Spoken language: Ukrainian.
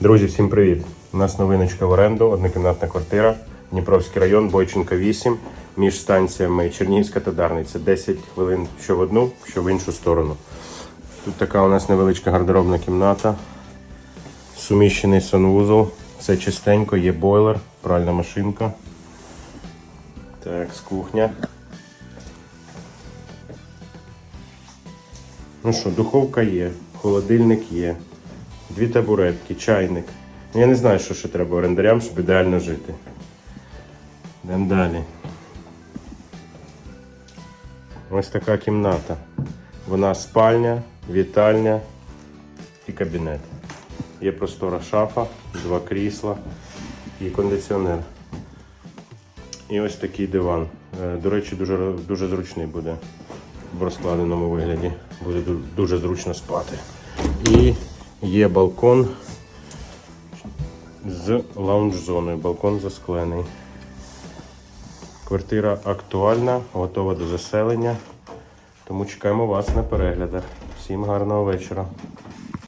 Друзі, всім привіт! У нас новиночка в оренду, однокімнатна квартира, Дніпровський район, Бойченка 8, між станціями Чернігівська та Дарниця. 10 хвилин що в одну, що в іншу сторону. Тут така у нас невеличка гардеробна кімната, суміщений санвузол, все чистенько, є бойлер, пральна машинка. Так, з кухня. Ну що, духовка є, холодильник є, дві табуретки, чайник. Ну, Я не знаю, що ще треба орендарям, щоб ідеально жити. Йдемо далі. Ось така кімната. Вона спальня, вітальня і кабінет. Є простора шафа, два крісла і кондиціонер. І ось такий диван. Е, До речі, дуже, дуже зручний буде в розкладеному вигляді. Буде дуже зручно спати. І є балкон з лаунж-зоною. Балкон засклений. Квартира актуальна, готова до заселення. Тому чекаємо вас на переглядах. Всім гарного вечора.